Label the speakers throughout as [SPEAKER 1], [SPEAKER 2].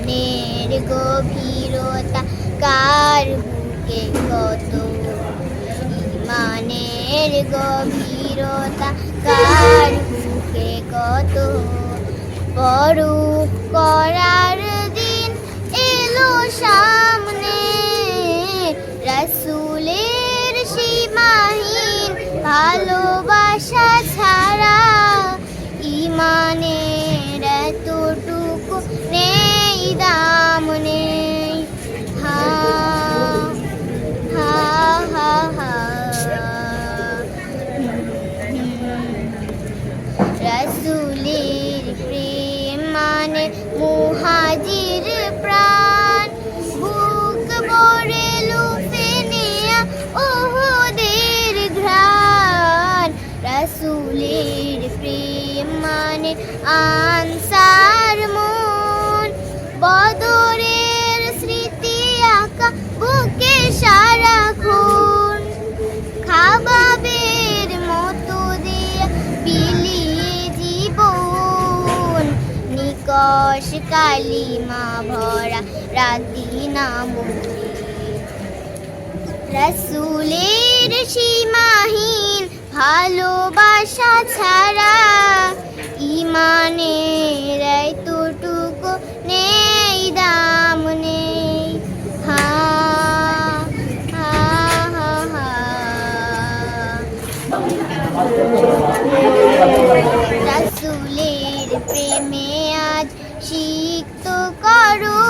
[SPEAKER 1] মনের গভীরতা কার বুকে কত? মানের গভীরতা কার বুকে কত? বড় করার দিন এলো সা রসুলের প্রেম মানে মুহাজির প্রাণ। বুক ভরে লুফে নেয়া ওহদের ঘ্রাণ। রসুলের প্রেমানে আনসার মন। বদরের নিকশ কালিমা ভরা রাতি নামে। রসুলের সীমাহীন ভালোবাসা ছাড়া ইমানের এতটুকু নেই, দাম নেই। হা হা হা হা। প্রেমে আজ সিক্ত করো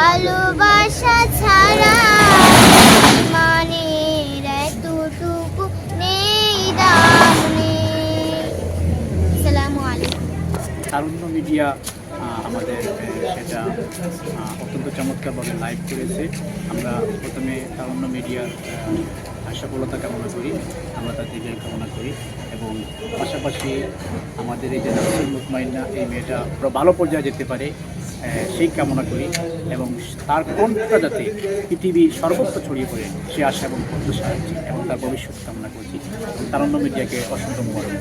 [SPEAKER 1] ভালোবাসা ছাড়া ইমানের এতটুকু নেই, দাম নেই। আসসালামু আলাইকুম।
[SPEAKER 2] তারুণ্য মিডিয়া আমাদের সেটা অত্যন্ত চমৎকারভাবে লাইভ করেছে। আমরা প্রথমে তারুণ্য মিডিয়ার সফলতা কামনা করি, আমরা তার দিকে কামনা করি এবং পাশাপাশি আমাদের এই যে নাসির মুকমাইনা এই মেয়েটা ভালো পর্যায়ে যেতে পারে। সেই কামনা করি এবং তার কোনটা যাতে পৃথিবীর সর্বত্র ছড়িয়ে পড়ে, সে আশা এবং সাহায্য এবং তার ভবিষ্যৎ কামনা করছি। তারুণ্য মিডিয়াকে অসংখ্য মোবারক